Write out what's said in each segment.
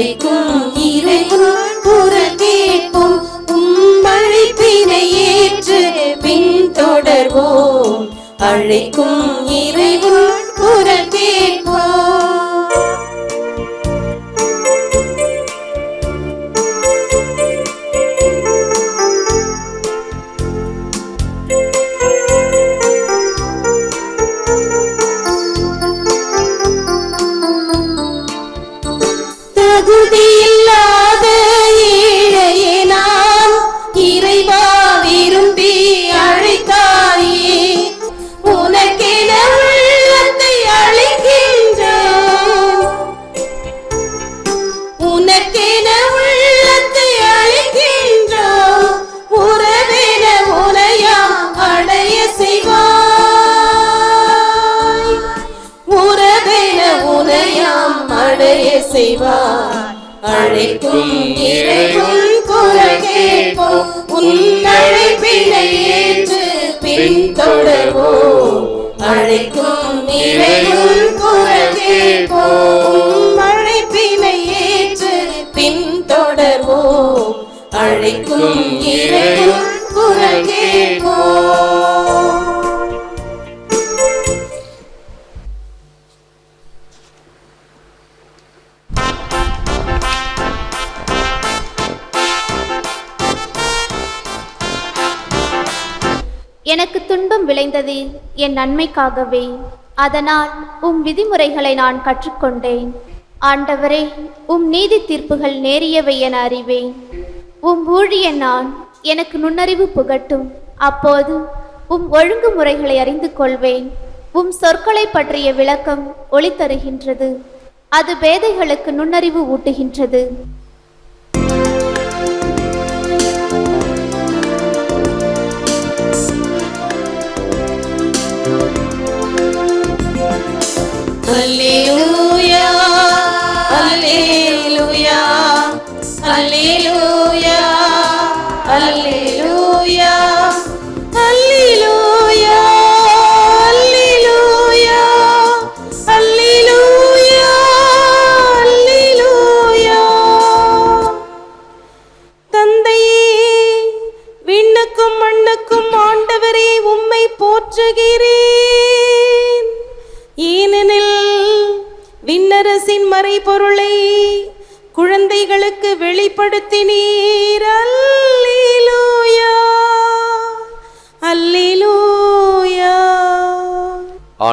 அழைக்கும் செய்வார் அழைக்கும் இறைவன் குரல் கேட்போம் உன் ஏற்று பின்தொடர்வோம். அழைக்கும் இறைவன் குரல் கேட்போம் செய்தது என் நன்மைக்காகவே. அதனால் உம் விதிமுறைகளை நான் கற்றுக்கொண்டேன். ஆண்டவரே உம் நீதி தீர்ப்புகள் நேரியவை என அறிவேன். உம் ஊழிய நான் எனக்கு நுண்ணறிவு புகட்டும். அப்போது உம் ஒழுங்குமுறைகளை அறிந்து கொள்வேன். உம் சொற்களை பற்றிய விளக்கம் ஒளி தருகின்றது அது பேதைகளுக்கு நுண்ணறிவு ஊட்டுகின்றது.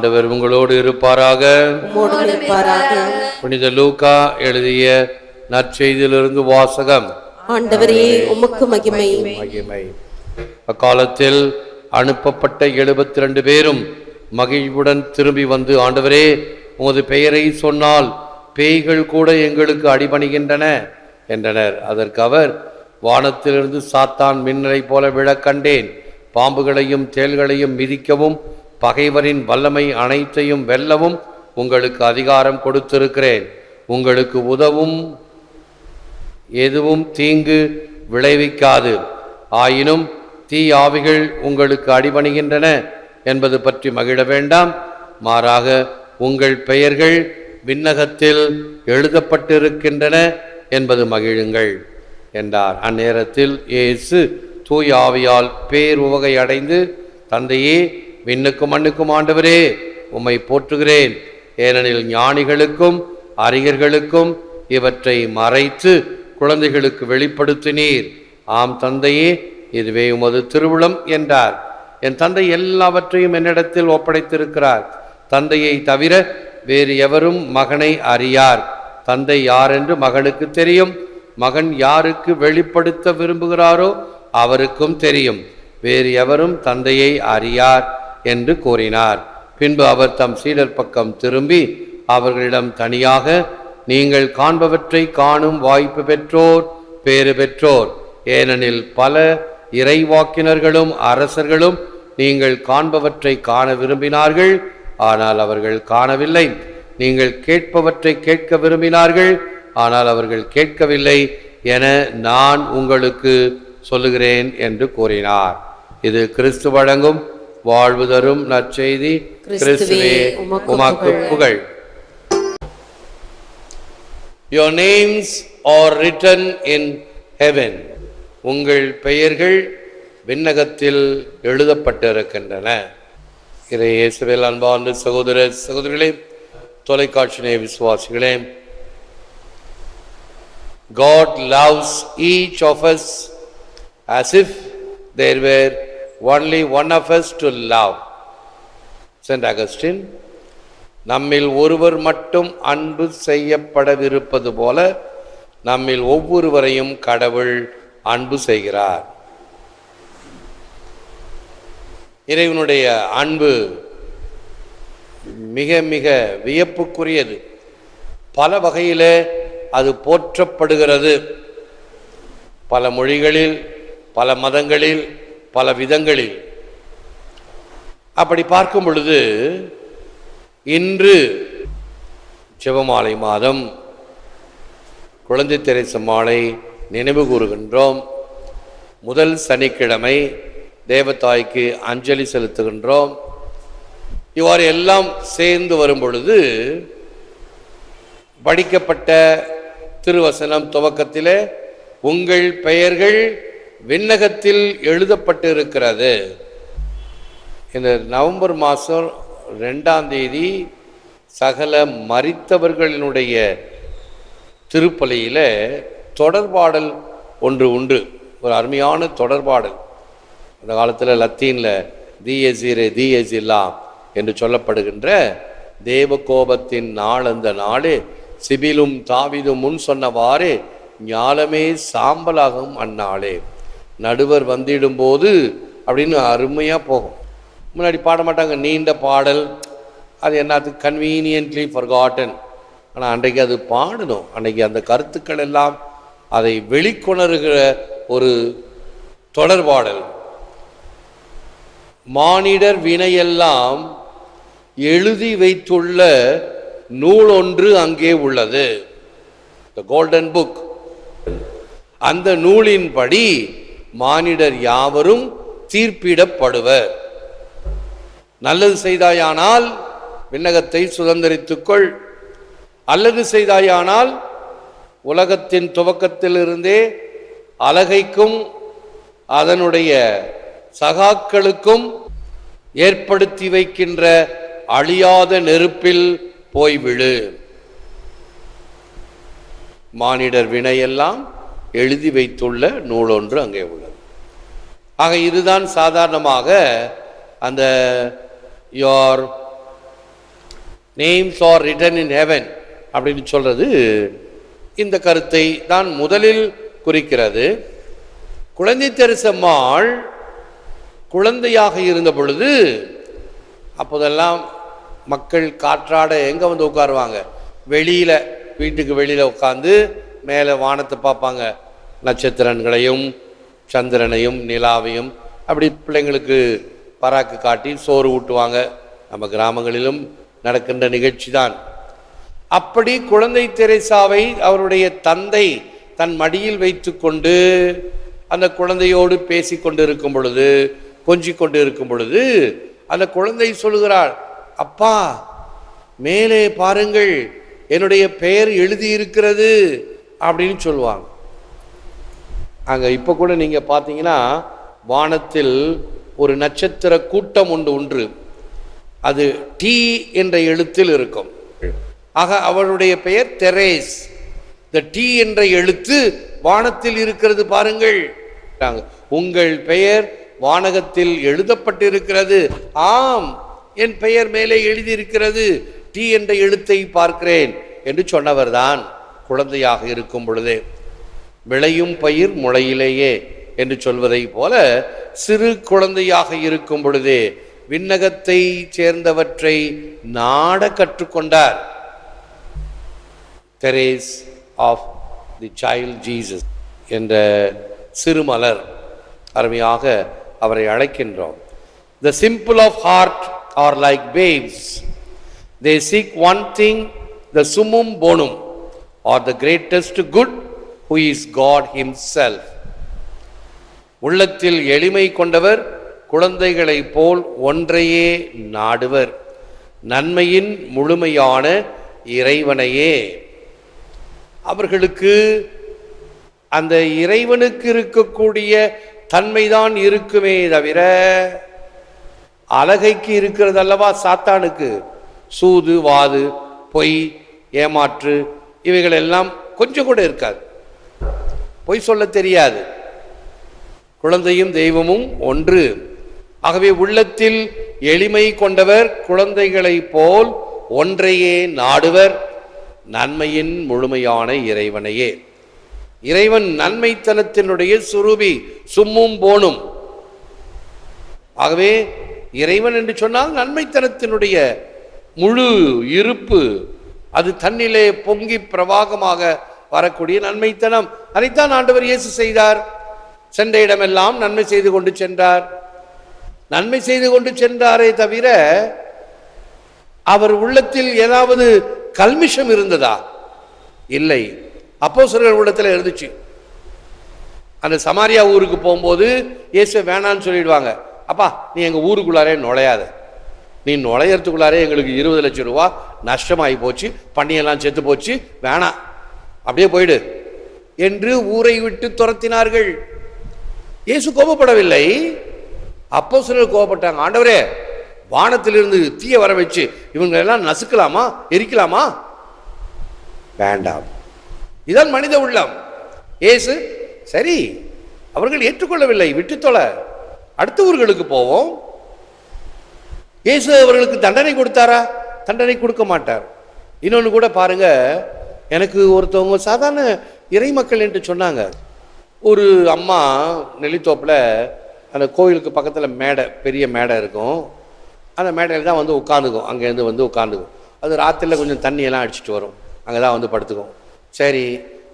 ஆண்டவர் உங்களோடு இருப்பாராக. புனித லூக்கா எழுதிய நற்செய்தியிலிருந்து வாசகம். ஆண்டவரே உமக்கு மகிமை. மகிமை. அக்காலத்தில் அனுப்பப்பட்ட எழுபத்தி ரெண்டு பேரும் மகிழ்வுடன் திரும்பி வந்து ஆண்டவரே உமது பெயரை சொன்னால் பேய்கள் கூட எங்களுக்கு அடிபணிகின்றன என்றனர். அதற்கு அவர் வானத்திலிருந்து சாத்தான் மின்னலை போல விழக் கண்டேன். பாம்புகளையும் தேள்களையும் மிதிக்கவும் பகைவரின் வல்லமை அனைத்தையும் வெல்லவும் உங்களுக்கு அதிகாரம் கொடுத்திருக்கிறேன். உங்களுக்கு உதவும் எதுவும் தீங்கு விளைவிக்காது. ஆயினும் தீ ஆவிகள் உங்களுக்கு அடிபணிகின்றன என்பது பற்றி மகிழ வேண்டாம். மாறாக உங்கள் பெயர்கள் விண்ணகத்தில் எழுதப்பட்டிருக்கின்றன என்பது மகிழுங்கள் என்றார். அந்நேரத்தில் இயேசு தூய் ஆவியால் பேருவகை அடைந்து தந்தையே விண்ணுக்கும் மண்ணுக்கும் ஆண்டவரே உம்மை போற்றுகிறேன். ஏனெனில் ஞானிகளுக்கும் அறிஞர்களுக்கும் இவற்றை மறைத்து குழந்தைகளுக்கு வெளிப்படுத்தினீர். ஆம் தந்தையே இதுவே உமது திருவுளம் என்றார். என் தந்தை எல்லாவற்றையும் என்னிடத்தில் ஒப்படைத்திருக்கிறார். தந்தையை தவிர வேறு எவரும் மகனை அறியார். தந்தை யார் என்று மகனுக்கு தெரியும். மகன் யாருக்கு வெளிப்படுத்த விரும்புகிறாரோ அவருக்கும் தெரியும். வேறு எவரும் தந்தையை அறியார். என்று கூறினார். பின்பு அவர் தம் சீடர் பக்கம் திரும்பி அவர்களிடம் தனியாக நீங்கள் காண்பவற்றை காணும் வாய்ப்பு பெற்றோர் பேறு பெற்றோர். ஏனெனில் பல இறைவாக்கினர்களும் அரசர்களும் நீங்கள் காண்பவற்றை காண விரும்பினார்கள். ஆனால் அவர்கள் காணவில்லை. நீங்கள் கேட்பவற்றை கேட்க விரும்பினார்கள். ஆனால் அவர்கள் கேட்கவில்லை என நான் உங்களுக்கு சொல்லுகிறேன் என்று கூறினார். இது கிறிஸ்து வழங்கும் வாழ்வு தரும் நற்செய்தி கிறிஸ்துவே உமக்கு புகழ். Your names are written in heaven. உங்கள் பெயர்கள் விண்ணகத்தில் எழுதப்பட்டிருக்கின்றன. இதை இயேசுவில் அன்பார்ந்த சகோதர சகோதரிகளே தொலைக்காட்சி விசுவாசிகளே God loves each of us as if there were only one of us to love Saint Augustine நம்மில் ஒருவர் மட்டும் அன்பு செய்யப்படவிருப்பது போல நம்மில் ஒவ்வொருவரையும் கடவுள் அன்பு செய்கிறார். இறைவனுடைய அன்பு மிக மிக வியப்புக்குரியது. பல வகையிலே அது போற்றப்படுகிறது. பல மொழிகளில் பல மதங்களில் பல விதங்களில். அப்படி பார்க்கும் பொழுது இன்று சிவமாலை மாதம் குழந்தை தெரேச மாலை நினைவு கூறுகின்றோம். முதல் சனிக்கிழமை தேவதாய்க்கு அஞ்சலி செலுத்துகின்றோம். இவ்வாறு எல்லாம் சேர்ந்து வரும் பொழுது படிக்கப்பட்ட திருவசனம் துவக்கத்திலே உங்கள் பெயர்கள் விண்ணகத்தில் எழுதப்பட்டிருக்கிறது. இந்த நவம்பர் மாதம் ரெண்டாம் தேதி சகல மறித்தவர்களினுடைய திருப்பலியில் தொடர்பாடல் ஒன்று உண்டு. ஒரு அருமையான தொடர்பாடல். அந்த காலத்தில் லத்தீனில் தீயசீரே தீயசில்லாம் என்று சொல்லப்படுகின்ற தேவ கோபத்தின் நாள் அந்த நாளே சிபிலும் தாவிதும் முன் சொன்னவாறு ஞாலமே சாம்பலாகும் அந்நாளே. நடுவர் வந்திடும்போது அப்படின்னு அருமையாக போகும். முன்னாடி பாட மாட்டாங்க நீண்ட பாடல். அது என்னத்துக்கு கன்வீனியன்ட்லி ஃபர்காட்டன் ஆனால் அன்றைக்கு அது பாடணும். அன்றைக்கு அந்த கருத்துக்கள் எல்லாம் அதை வெளிக்கொணருகிற ஒரு தொடர்பாடல். மானிடர் வினையெல்லாம் எழுதி வைத்துள்ள நூல் ஒன்று அங்கே உள்ளது. த கோல்டன் புக் அந்த நூலின்படி மானிடர் யாவரும் தீர்ப்பிடப்படுவர். நல்லது செய்தாயானால் விண்ணகத்தை சுதந்திரித்துக்கொள். அல்லது செய்தாயானால் உலகத்தின் துவக்கத்திலிருந்தே அலகைக்கும் அதனுடைய சகாக்களுக்கும் ஏற்படுத்தி வைக்கின்ற அழியாத நெருப்பில் போய்விடு. மானிடர் வினையெல்லாம் எழுதி வைத்துள்ள நூலொன்று அங்கே உள்ளது. ஆக இதுதான் சாதாரணமாக அந்த your names are written in heaven அப்படின்னு சொல்கிறது இந்த கருத்தை தான் முதலில் குறிக்கிறது. குழந்தை தெரிசம்மாள் குழந்தையாக இருந்த பொழுது அப்போதெல்லாம் மக்கள் காற்றாட எங்கே வந்து உட்காருவாங்க? வெளியில் வீட்டுக்கு வெளியில் உட்காந்து மேலே வானத்தை பார்ப்பாங்க. நட்சத்திரங்களையும் சந்திரனையும் நிலாவையும். அப்படி பிள்ளைங்களுக்கு பராக்கு காட்டி சோறு ஊட்டுவாங்க. நம்ம கிராமங்களிலும் நடக்கின்ற நிகழ்ச்சி தான் அப்படி குழந்தை தெரேசாவை அவருடைய தந்தை தன் மடியில் வைத்துக்கொண்டு அந்த குழந்தையோடு பேசி கொண்டு இருக்கும் பொழுது கொஞ்சி கொண்டு இருக்கும் பொழுது அந்த குழந்தை சொல்லுகிறாள் அப்பா மேலே பாருங்கள் என்னுடைய பெயர் எழுதியிருக்கிறது. அப்படின்னு சொல்லுவாங்க. அங்கே இப்போ கூட நீங்கள் பார்த்தீங்கன்னா வானத்தில் ஒரு நட்சத்திர கூட்டம் ஒன்று ஒன்று அது டி என்ற எழுத்தில் இருக்கும். ஆக அவளுடைய பெயர் தெரேஸ் இந்த டி என்ற எழுத்து வானத்தில் இருக்கிறது பாருங்கள். உங்கள் பெயர் வானகத்தில் எழுதப்பட்டிருக்கிறது. ஆம் என் பெயர் மேலே எழுதியிருக்கிறது. டி என்ற எழுத்தை பார்க்கிறேன் என்று சொன்னவர்தான். குழந்தையாக இருக்கும் பொழுதே விளையும் பயிர் முளையிலேயே என்று சொல்வதை போல சிறு குழந்தையாக இருக்கும் பொழுதே விண்ணகத்தை சேர்ந்தவற்றை நாட கற்றுக்கொண்டார். Therese of the child Jesus என்ற சிறுமலர் அருமையாக அவரை அழைக்கின்றோம். The simple of heart are like babes they seek one thing the summum bonum are the greatest good who is God himself உள்ளத்தில் எளிமை கொண்டவர் குழந்தைகளைப் போல் ஒன்றையே நாடுவர். நன்மையின் முழுமையான இறைவனையே. அவர்களுக்கு அந்த இறைவனுக்கு இருக்கக்கூடிய தன்மைதான் இருக்குமே தவிர அழகைக்கு இருக்கிறது அல்லவா சாத்தானுக்கு? சூது வாது பொய் ஏமாற்று இவைகள் எல்லாம் கொஞ்சம் கூட இருக்காது. பொய் சொல்ல தெரியாது. குழந்தையும் தெய்வமும் ஒன்று. ஆகவே உள்ளத்தில் எளிமை கொண்டவர் குழந்தைகளைப் போல் ஒன்றையே நாடுவர். நன்மையின் முழுமையான இறைவனையே. இறைவன் நன்மைத்தனத்தினுடைய சுரூபி சும்மும் போனும். ஆகவே இறைவன் என்று சொன்னால் நன்மைத்தனத்தினுடைய முழு இருப்பு அது தன்னிலே பொங்கி பிரவாகமாக வரக்கூடிய நன்மைத்தனம். அதைத்தான் ஆண்டவர் இயேசு செய்தார். சென்ற இடமெல்லாம் நன்மை செய்து கொண்டு சென்றார். நன்மை செய்து கொண்டு சென்றாரே தவிர அவர் உள்ளத்தில் ஏதாவது கல்மிஷம் இருந்ததா? இல்லை. அப்போ உள்ளத்தில் இருந்துச்சு. அந்த சமாரியா ஊருக்கு போகும்போது இயேசு வேணான்னு சொல்லிடுவாங்க. அப்பா நீ எங்கள் ஊருக்குள்ளாரே நுழையாத. நீ நுழையறதுக்குள்ளாரே எங்களுக்கு இருபது லட்சம் ரூபா நஷ்டமாகி போச்சு பண்ணியெல்லாம் செத்து போச்சு வேணாம் அப்படியே போயிடு என்று ஊரை விட்டு துரத்தினார்கள். இயேசு கோபப்படவில்லை. அப்போ சிலர் கோபப்பட்டாங்க ஆண்டவரே வானத்திலிருந்து தீய வர வச்சு இவங்களெல்லாம் நசுக்கலாமா எரிக்கலாமா? வேண்டாம். இதான் மனித உள்ளம். இயேசு சரி அவர்கள் ஏற்றுக்கொள்ளவில்லை விட்டு தொலை. அடுத்த ஊர்களுக்கு போவோம். இயேசு அவர்களுக்கு தண்டனை கொடுத்தாரா? தண்டனை கொடுக்க மாட்டார். இன்னொன்று கூட பாருங்க எனக்கு ஒருத்தவங்க சாதாரண இறை மக்கள் என்று சொன்னாங்க. ஒரு அம்மா நெல்லித்தோப்பில் அந்த கோயிலுக்கு பக்கத்தில் மேடை பெரிய மேடை இருக்கும். அந்த மேடையில் தான் வந்து உட்காந்துக்கும். அங்கேருந்து வந்து உட்காந்துக்கும். அது ராத்திரியில் கொஞ்சம் தண்ணியெல்லாம் அடிச்சிட்டு வரும். அங்கே தான் வந்து படுத்துக்கும். சரி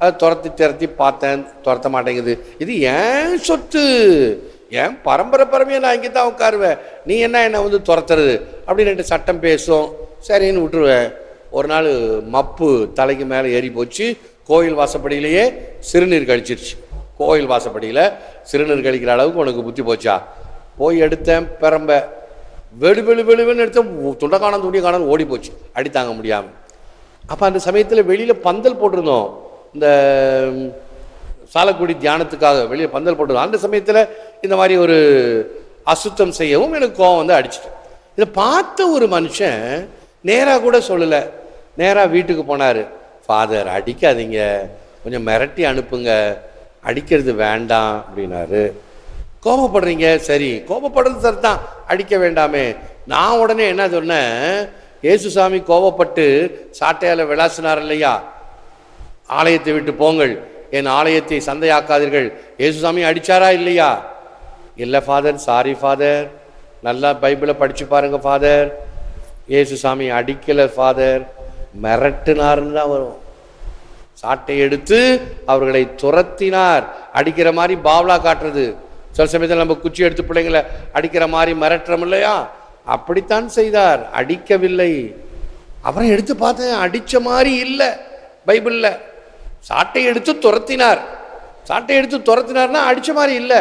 அதை துரத்தி திரத்தி பார்த்தேன். துரத்த மாட்டேங்குது. இது ஏன் சொத்து? ஏன் பரம்பரை பரமையாக நான் இங்கே தான் உட்காருவேன்? நீ என்ன என்னை வந்து துரத்துறது? அப்படின்னு சட்டம் பேசும். சரின்னு விட்டுருவேன் ஒரு நாள் மப்பு தலைக்கு மேலே ஏறி போச்சு. கோயில் வாசப்படியிலேயே சிறுநீர் கழிச்சிருச்சு. கோயில் வாசப்படியில் சிறுநீர் கழிக்கிற அளவுக்கு உனக்கு புத்தி போச்சா? போய் எடுத்தேன் பெரம்ப வெடு வெடு வெளுன்னு எடுத்தேன். துண்டை காணம் துணியை காணம் ஓடி போச்சு. அடி தாங்க முடியாமல் அப்போ அந்த சமயத்தில் வெளியில் பந்தல் போட்டிருந்தோம். இந்த சாலக்குடி தியானத்துக்காக வெளியே பந்தல் போட்டிருந்தோம். அந்த சமயத்தில் இந்த மாதிரி ஒரு அசுத்தம் செய்யவும் எனக்கு கோவம் வந்து அடிச்சிட்டேன் இதை பார்த்த ஒரு மனுஷன் நேராக கூட சொல்லலை. நேராக வீட்டுக்கு போனார். ஃபாதர் அடிக்காதீங்க. கொஞ்சம் மிரட்டி அனுப்புங்க. அடிக்கிறது வேண்டாம் அப்படின்னாரு. கோபப்படுறீங்க? சரி. கோபப்படுறது சரி தான் அடிக்க வேண்டாமே. நான் உடனே என்ன சொன்னேன்? ஏசுசாமி கோபப்பட்டு சாட்டையால் விளாசினார் இல்லையா? ஆலயத்தை விட்டு போங்கள். என் ஆலயத்தை சந்தையாக்காதீர்கள். ஏசுசாமி அடிச்சாரா இல்லையா? இல்லை ஃபாதர் சாரி ஃபாதர் நல்லா பைபிளை படித்து பாருங்கள் ஃபாதர் இயேசுசாமி அடிக்கலை ஃபாதர் மிரட்டினார்னு தான் வரும். சாட்டை எடுத்து அவர்களை துரத்தினார். அடிக்கிற மாதிரி பாவ்லா காட்டுறது. சில சமயத்தில் நம்ம குச்சி எடுத்து பிள்ளைங்களை அடிக்கிற மாதிரி மிரட்டுறோம் இல்லையா? அப்படித்தான் செய்தார். அடிக்கவில்லை. அப்புறம் எடுத்து பார்த்தேன். அடித்த மாதிரி இல்லை. பைபிளில். சாட்டை எடுத்து துரத்தினார். சாட்டை எடுத்து துரத்தினார்னா அடித்த மாதிரி இல்லை.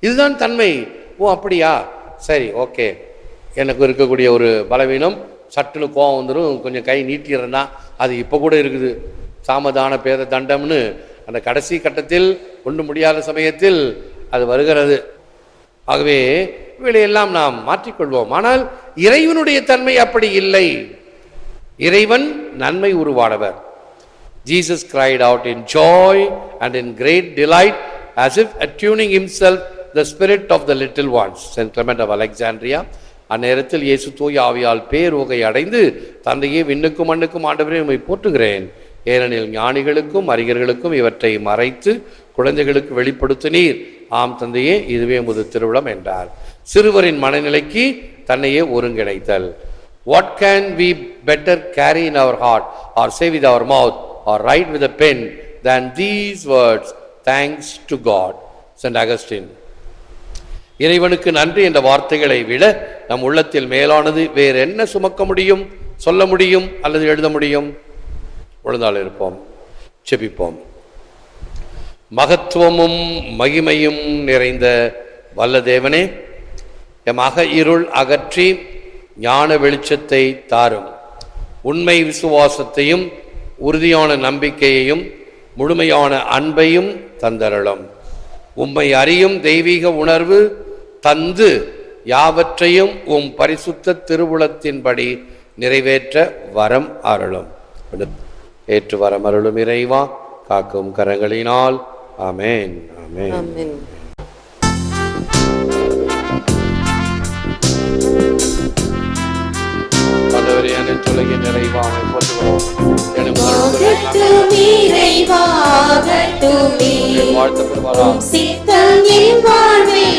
இதுதான் தன்மை. ஓ அப்படியா? சரி ஓகே. எனக்கு இருக்கக்கூடிய ஒரு பலவீனம் சட்டுன்னு கோவம் வந்துடும் கொஞ்சம் கை நீட்டிடுறேன்னா அது இப்போ கூட இருக்குது சாமதான பேத தண்டம்னு அந்த கடைசி கட்டத்தில் ஒன்று முடியாத சமயத்தில் அது வருகிறது ஆகவே இவையெல்லாம் நாம் மாற்றிக்கொள்வோம் ஆனால் இறைவனுடைய தன்மை அப்படி இல்லை இறைவன் நன்மை உருவானவர் Jesus cried out in joy and in great delight as if attuning himself the spirit of the little ones. St. Clement of Alexandria. அந்நேரத்தில் இயேசு தூய் ஆவியால் பேரோகை அடைந்து தந்தையே விண்ணுக்கும் மண்ணுக்கும் ஆண்டவரே உண்மை போற்றுகிறேன். ஏனெனில் ஞானிகளுக்கும் அறிஞர்களுக்கும் இவற்றை மறைத்து குழந்தைகளுக்கு வெளிப்படுத்தினீர். ஆம் தந்தையே இதுவே முது திருவிழம் என்றார். சிறுவரின் மனநிலைக்கு தன்னையே ஒருங்கிணைத்தல். What can we better carry in our heart or say with our mouth or write with a pen than these words thanks to God Saint Augustine இறைவனுக்கு நன்றி என்ற வார்த்தைகளை விட நம் உள்ளத்தில் மேலானது வேறு என்ன சுமக்க முடியும் சொல்ல முடியும் அல்லது எழுத முடியும்? ஒழுந்தால் இருப்போம் செபிப்போம் மகத்துவமும் மகிமையும் நிறைந்த வல்ல தேவனே எம் அக இருள் அகற்றி ஞான வெளிச்சத்தை தாரும். உண்மை விசுவாசத்தையும் உறுதியான நம்பிக்கையையும் முழுமையான அன்பையும் தந்தரலும் உம்மை அறியும் தெய்வீக உணர்வு தந்து யாவற்றையும் உம் பரிசுத்த திருவுளத்தின்படி நிறைவேற்ற வரம் அருளும். ஏற்று வரம் அருளும் இறைவா காக்கும் கரங்களினால். அமேன் அமேன் ஆண்டவரே அனைத்துலகின் நிறைவாமை போற்றுகிறோம் எனும் ஆகட்டும் இறைவாகட்டுமே வாழ்த்து பெறுவாரா சித்தம் என் வாழ்வில்